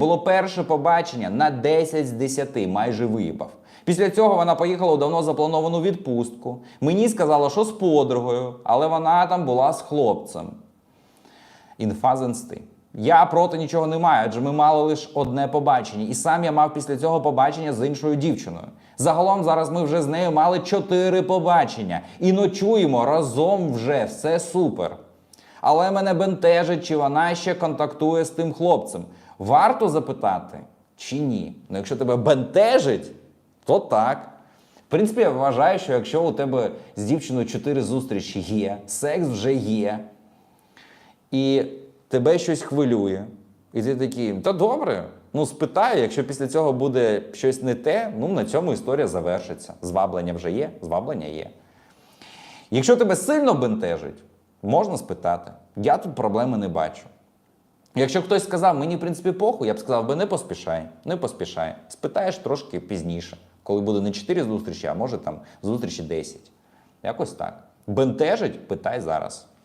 Було перше побачення на 10 з 10, майже виїбав. Після цього вона поїхала у давно заплановану відпустку. Мені сказала, що з подругою, але вона там була з хлопцем. Інфа з. Я проти нічого не маю, адже ми мали лише одне побачення. І сам я мав після цього побачення з іншою дівчиною. Загалом зараз ми вже з нею мали чотири побачення і ночуємо разом вже все супер. Але мене бентежить, чи вона ще контактує з тим хлопцем. Варто запитати чи ні? Ну, якщо тебе бентежить, то так. В принципі, я вважаю, що якщо у тебе з дівчиною чотири зустрічі є, секс вже є, і тебе щось хвилює, і ти такий, та добре, ну спитаю, якщо після цього буде щось не те, ну на цьому історія завершиться. Зваблення вже є, зваблення є. Якщо тебе сильно бентежить, можна спитати. Я тут проблеми не бачу. Якщо хтось сказав, мені в принципі похуй, я б сказав би не поспішай, не поспішай. Спитаєш трошки пізніше, коли буде не 4 зустрічі, а може там зустрічі 10. Якось так. Бентежить, питай зараз.